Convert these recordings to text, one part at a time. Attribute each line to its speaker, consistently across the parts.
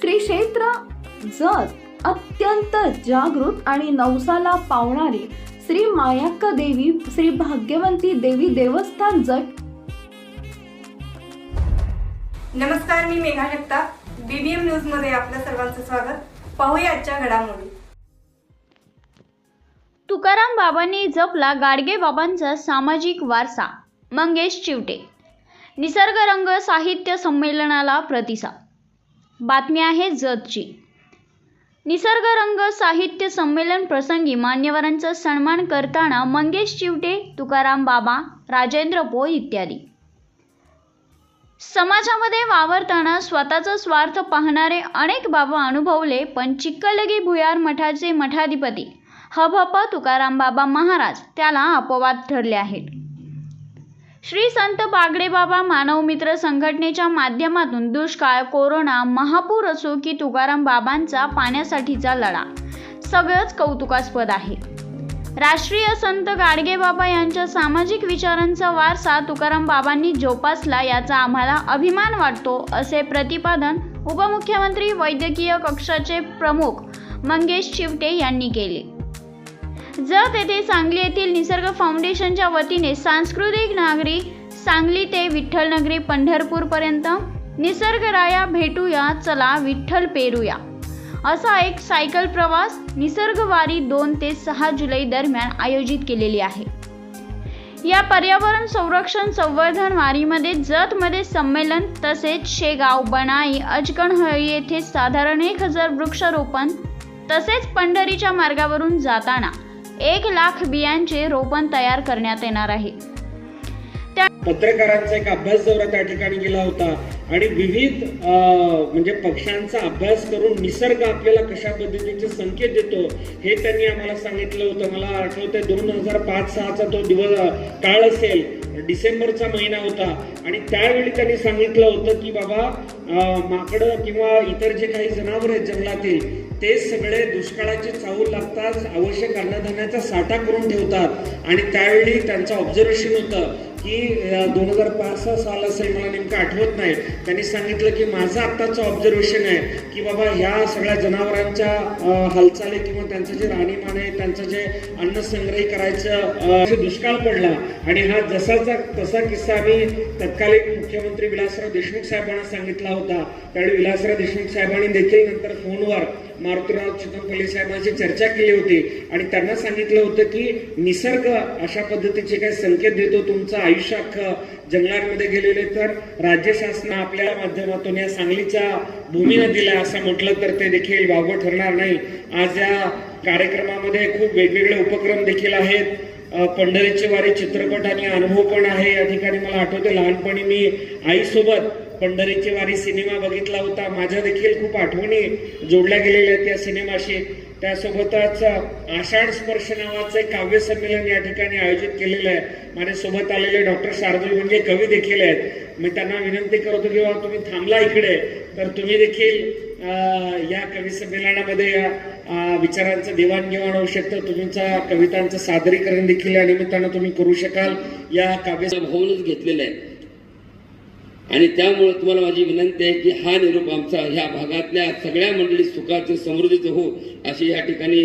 Speaker 1: श्री क्षेत्र जत अत्यंत जागृत आणि नवसाला पावणारी श्री मायाक्का देवी श्री भाग्यवंती देवी देवस्थान जट
Speaker 2: नमस्कार मी मेघा जगताप. बीबीएम न्यूजमध्ये आपल्या सर्वांचं स्वागत. पाहूया आजच्या घडामोडी.
Speaker 3: तुकाराम बाबांनी जपला गाडगे बाबांचा सामाजिक वारसा मंगेश चिवटे. निसर्गरंग साहित्य संमेलनाला प्रतिसाद. बातमी आहे जतची. निसर्गरंग साहित्य संमेलन प्रसंगी मान्यवरांचा सन्मान करताना मंगेश चिवटे तुकाराम बाबा राजेंद्र पोळ इत्यादी. समाजामध्ये वावरताना स्वतःचा स्वार्थ पाहणारे अनेक बाबा अनुभवले पण चिक्कलगी भुयार मठाचे मठाधिपती हभप तुकाराम बाबा महाराज त्याला अपवाद ठरले आहेत. श्री संत बागडे बाबा मानव मित्र संघटनेच्या माध्यमातून दुष्काळ कोरोना महापूर असो की तुकाराम बाबांचा पाण्यासाठीचा लढा. सगळंच कौतुकास्पद आहे. राष्ट्रीय संत गाडगे बाबा यांच्या सामाजिक विचारांचा वारसा तुकाराम बाबांनी जोपासला याचा आम्हाला अभिमान वाटतो असे प्रतिपादन उपमुख्यमंत्री वैद्यकीय कक्षाचे प्रमुख मंगेश चिवटे यांनी केले. जत येथे सांगली येथील निसर्ग फाउंडेशनच्या वतीने सांस्कृतिक नागरी सांगली ते विठ्ठलनगरी पंढरपूरपर्यंत निसर्गराया भेटूया चला विठ्ठल पेरूया. असा एक सायकल प्रवास निसर्गवारी दोन ते सहा जुलै दरम्यान आयोजित केलेली आहे. या पर्यावरण संरक्षण संवर्धन वारीमध्ये जतमध्ये संमेलन तसेच शेगाव बनाई अजगणहळी येथे साधारण एक हजार वृक्षारोपण तसेच पंढरीच्या मार्गावरून जाताना एक लाख बियांचे रोपण तयार करण्यात येणार आहे.
Speaker 4: पत्रकारांचा एक अभ्यास दौरा त्या ठिकाणी गेला होता आणि विविध म्हणजे पक्ष्यांचा अभ्यास करून निसर्ग आपल्याला कशा पद्धतीचे संकेत देतो हे त्यांनी आम्हाला सांगितलं होतं. मला आठवतंय दोन हजार पाच सहाचा तो दिवस काळ असेल डिसेंबरचा महिना होता आणि त्यावेळी त्यांनी सांगितलं होतं की बाबा माकडं किंवा इतर जे काही जनावर आहेत जंगलातील ते सगळे दुष्काळाची चाहूल लागताच आवश्यक अन्नधान्याचा साठा करून ठेवतात. आणि त्यावेळी त्यांचं ऑब्झर्वेशन होतं की दोन हजार पाच सहा साल असेल मला नेमकं आठवत नाही. त्यांनी सांगितलं की माझं आत्ताचं ऑब्झर्वेशन आहे की बाबा ह्या सगळ्या जनावरांच्या हालचाली किंवा त्यांचं जे राहणीमान आहे त्यांचं जे अन्न संग्रही करायचं दुष्काळ पडला. आणि हा जसाचा तसा किस्सा आम्ही तत्कालीन मुख्यमंत्री विलासराव देशमुख साहेबांना सांगितला होता. त्यावेळी विलासराव देशमुख साहेबांनी देखील नंतर फोनवर मारुतीराव चितमपल्ली साहेबांशी चर्चा केली होती. आणि त्यांना सांगितलं होतं की निसर्ग अशा पद्धतीचे काही संकेत देतो तुमचं आयुष्य अख्खं जंगलांमध्ये गेलेले तर राज्य शासन आपल्या माध्यमातून या सांगलीच्या भूमीनं दिल्या असं म्हटलं तर ते देखील वावगं ठरणार नाही. आज या कार्यक्रमामध्ये खूप वेगवेगळे उपक्रम देखील आहेत. पंढरीचे वारी चित्रपट आणि अनुभव पण आहे. या ठिकाणी मला आठवते लहानपणी मी आईसोबत पंढरीची वारी सिनेमा बघितला होता. माझ्या देखील खूप आठवणी जोडल्या गेलेल्या आहेत त्या सिनेमाशी. त्यासोबतच आषाढ स्पर्श नावाचं एक काव्य संमेलन या ठिकाणी आयोजित केलेलं आहे. माझ्यासोबत आलेले डॉक्टर शार्दूल म्हणजे कवी देखील आहेत. मी त्यांना विनंती करतो की तुम्ही थांबला इकडे. तर तुम्ही देखील या कवी संमेलनामध्ये या विचारांचं देवाणघेवाण होऊ शकतं तुमच्या कवितांचं सादरीकरण देखील या निमित्तानं तुम्ही करू शकाल. या काव्य
Speaker 5: भाऊनच घेतलेलं आहे. आणि त्यामुळे तुम्हाला माझी विनंती आहे की हा निरोप आमचा ह्या भागातल्या सगळ्या मंडळी सुखाचं समृद्धीचं हो अशी या ठिकाणी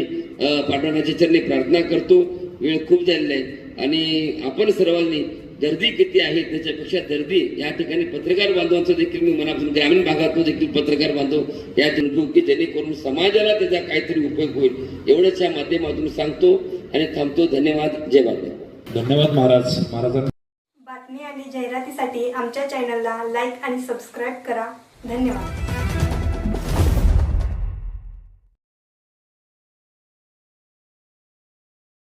Speaker 5: पाठवण्याची चरणी प्रार्थना करतो. वेळ खूप झालेला आहे. आणि आपण सर्वांनी गर्दी किती आहे त्याच्यापेक्षा गर्दी या ठिकाणी पत्रकार बांधवांचं देखील मी मनापासून ग्रामीण भागातून देखील पत्रकार बांधव या की जेणेकरून समाजाला त्याचा काहीतरी उपयोग होईल एवढंच या माध्यमातून सांगतो आणि थांबतो. धन्यवाद. जय बाबा.
Speaker 6: धन्यवाद महाराज. महाराजांना
Speaker 2: बातमी आणि जाहिरातीसाठी आमच्या चॅनलला लाईक आणि सबस्क्राईब करा. धन्यवाद.